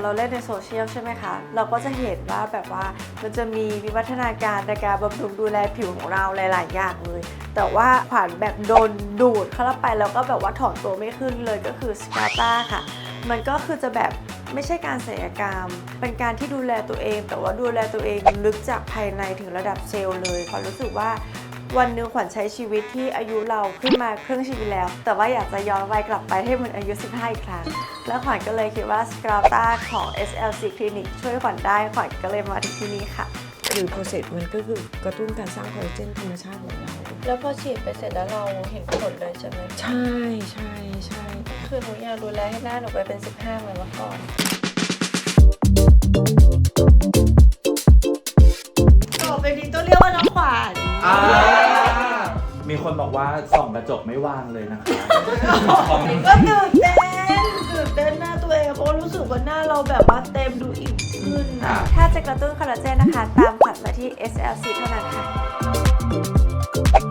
เราเล่นในโซเชียลใช่ไหมคะ เราก็จะเห็นว่าแบบว่ามันจะมีวิวัฒนาการในการบำรุงดูแลผิวของเราหลาย ๆ อย่างเลย แต่ว่าขวัญแบบโดนดูดเข้าไปแล้วก็แบบว่าถอนตัวไม่ขึ้นเลยก็คือสกาต้าค่ะ มันก็คือจะแบบไม่ใช่การศัลยกรรม เป็นการที่ดูแลตัวเอง แต่ว่าดูแลตัวเองลึกจากภายในถึงระดับเซลล์เลยขวัญรู้สึกว่า วันหนึงขวัญใช้ชีวิตที่อายุเราขึ้นมาครึ่งชีวิตแล้ว แต่ว่าอยากจะย้อนวัยกลับไปให้มันอายุ 15 อีกครั้ง แล้วขวัญก็เลยคิดว่าสกาตาของ SLC Clinic ช่วยขวัญได้ ขวัญก็เลยมาที่ที่นี่ค่ะหรือโปรเซสมันก็คือกระตุ้นการสร้างคอลลาเจนธรรมชาติของเรา แล้วพอฉีดไปเสร็จแล้วเราเห็นผลเลยใช่ไหมใช่ใช่ใช่คือหนูอยากดูแลให้หน้าหนูไปเป็น 15เหมือนเมื่อก่อนต่อไปนี้ต้องเรียกว่าน้องขวัญ อ่ามี คนบอกว่าส่องกระจกไม่วางเลยนะคะคอมเมนต์ก็ตื่นเต้นตื่นเต้นหน้าตัวเองเพราะว่ารู้สึกว่าหน้าเราแบบว่าเต็มดูอิ่มขึ้นค่ะถ้าจะกระตุ้นคอลลาเจนนะคะ ตามขวัญมาที่ SLC เท่านั้นค่ะ